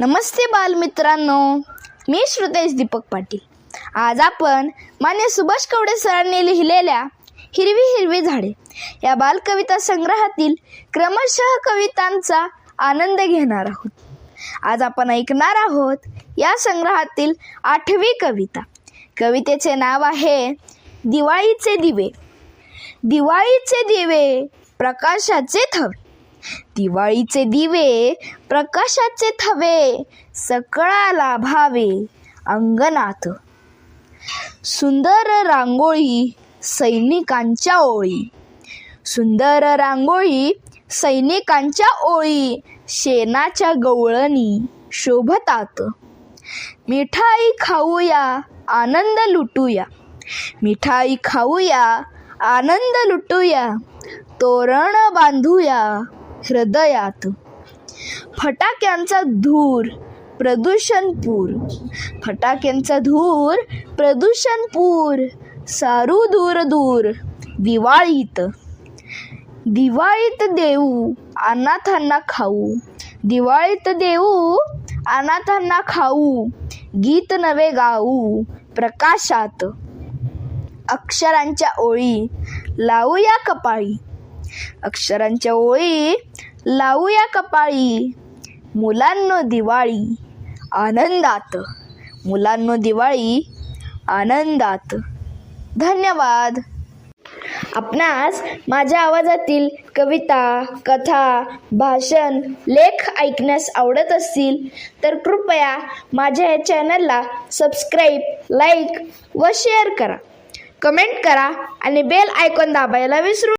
नमस्ते बालमित्रांनो. मी श्रुतेश दीपक पाटील. आज आपण मान्य सुभाष कवडे सरांनी लिहिलेल्या हिरवी हिरवी झाडे या बालकविता संग्रहातील क्रमशः कवितांचा आनंद घेणार आहोत. आज आपण ऐकणार आहोत या संग्रहातील आठवी कविता. कवितेचे नाव आहे दिवाळीचे दिवे. दिवाळीचे दिवे प्रकाशाचे थवे. दिवाळीचे दिवे प्रकाशाचे थवे सकळाला भावे अंगणात. सुंदर रांगोळी सैनिकांच्या ओळी. सुंदर रांगोळी सैनिकांच्या ओळी शेणाच्या गवळणी शोभतात. मिठाई खाऊया आनंद लुटूया. मिठाई खाऊया आनंद लुटूया. तोरण बांधूया हृदयात. फटाक्यांचा धूर प्रदूषणपूर. फटाक्यांचा धूर प्रदूषणपूर. सारू दूर दूर दिवाळीत. दिवाळीत देऊ अनाथांना खाऊ. दिवाळीत देऊ अनाथांना खाऊ. गीत नवे गाऊ प्रकाशात. अक्षरांच्या ओळी लावूया कपाळी. अक्षरांच्या ओळी लावूया कपाळी. मुलांनो दिवाळी आनंदात. मुलांनो दिवाळी आनंदात. धन्यवाद. आपणास माझ्या आवाजातील कविता कथा भाषण लेख ऐकण्यास आवडत असतील तर कृपया माझ्या या चॅनलला सबस्क्राईब लाईक व शेअर करा. कमेंट करा आणि बेल आयकॉन दाबायला विसरू